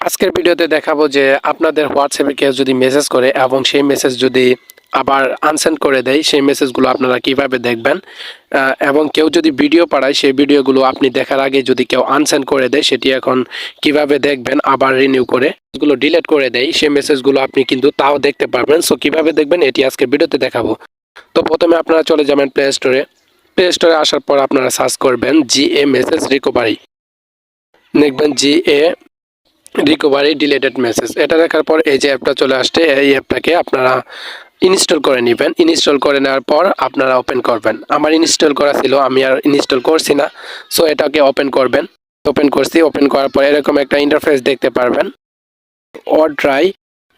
আজকের ভিডিওতে দেখাবো যে আপনাদের হোয়াটসঅ্যাপে কেউ যদি মেসেজ করে এবং সেই মেসেজ যদি আবার আনসেন্ড করে দেয়, সেই মেসেজগুলো আপনারা কীভাবে দেখবেন? এবং কেউ যদি ভিডিও পাঠায়, সেই ভিডিওগুলো আপনি দেখার আগে যদি কেউ আনসেন্ড করে দেয়, সেটি এখন কীভাবে দেখবেন? আবার রিনিউ করে গুলো ডিলিট করে দেয়, সেই মেসেজগুলো আপনি কিন্তু তাও দেখতে পারবেন। সো কীভাবে দেখবেন? এটি আজকের ভিডিওতে দেখাবো। তো প্রথমে আপনারা চলে যাবেন প্লে স্টোরে প্লে স্টোরে আসার পর আপনারা সার্চ করবেন জি এ মেসেজ রিকভারি দেখবেন জি এ রিকভারি ডিলেটেড মেসেজ এটা দেখার পর এই যে অ্যাপটা চলে আসছে, এই অ্যাপটাকে আপনারা ইনস্টল করে নেবেন। ইনস্টল করে নেওয়ার পর আপনারা ওপেন করবেন। আমার ইনস্টল করা ছিল, আমি আর ইনস্টল করছি না সো এটাকে ওপেন করবেন। ওপেন করছি ওপেন করার পর এরকম একটা ইন্টারফেস দেখতে পারবেন। অর ড্রাই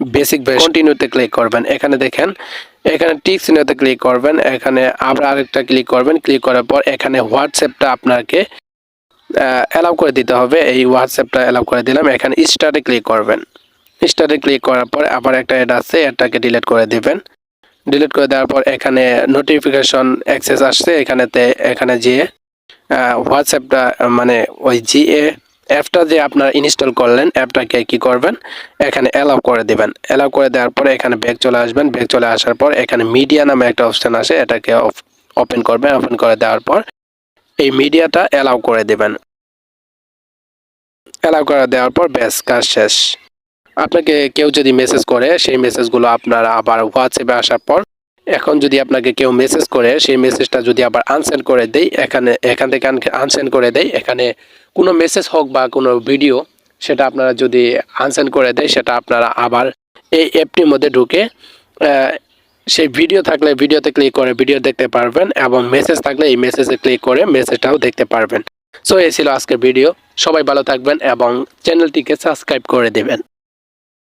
বেসিক কন্টিনিউতে ক্লিক করবেন। এখানে দেখেন, এখানে টিক চিহ্নতে ক্লিক করবেন। এখানে আবার আরেকটা ক্লিক করবেন। ক্লিক করার পর এখানে হোয়াটসঅ্যাপটা আপনাকে অ্যালাউ করে দিতে হবে। এই হোয়াটসঅ্যাপটা অ্যালাউ করে দিলাম। এখানে স্টার্টে ক্লিক করবেন। স্টার্টে ক্লিক করার পর আবার একটা অ্যাড আছে এটাকে ডিলিট করে দিবেন। ডিলিট করে দেওয়ার পর এখানে নোটিফিকেশন অ্যাক্সেস আসছে। এখানেতে, এখানে যেয়ে হোয়াটসঅ্যাপটা মানে ওই জিএ অ্যাপটা যে আপনার ইনস্টল করলেন অ্যাপটাকে কি করবেন? এখানে অ্যালাউ করে দেবেন। অ্যালাউ করে দেওয়ার পরে এখানে ব্যাক চলে আসবেন। ব্যাক চলে আসার পর এখানে মিডিয়া নামে একটা অপশন আসে। এটাকে ওপেন করবেন। ওপেন করে দেওয়ার পর এই মিডিয়াটা অ্যালাউ করে দেবেন। অ্যালাউ করে দেওয়ার পর ব্যাস, কাজ শেষ। আপনাকে কেউ যদি মেসেজ করে, সেই মেসেজগুলো আপনারা আবার হোয়াটসঅ্যাপে আসার পর, এখন যদি আপনাকে কেউ মেসেজ করে, সেই মেসেজটা যদি আবার আনসেন্ড করে দেয় এখানে, এখান থেকে আনসেন্ড করে দেয় এখানে কোনো মেসেজ হোক বা কোনো ভিডিও সেটা আপনারা যদি আনসেন্ড করে দেয় সেটা আপনারা আবার এই অ্যাপটির মধ্যে ঢুকে সেই ভিডিও থাকলে ভিডিওতে ক্লিক করে ভিডিও দেখতে পারবেন এবং মেসেজ থাকলে এই মেসেজে ক্লিক করে মেসেজটাও দেখতে পারবেন। সো এই ছিল আজকের ভিডিও। সবাই ভালো থাকবেন এবং চ্যানেলটিকে সাবস্ক্রাইব করে দেবেন।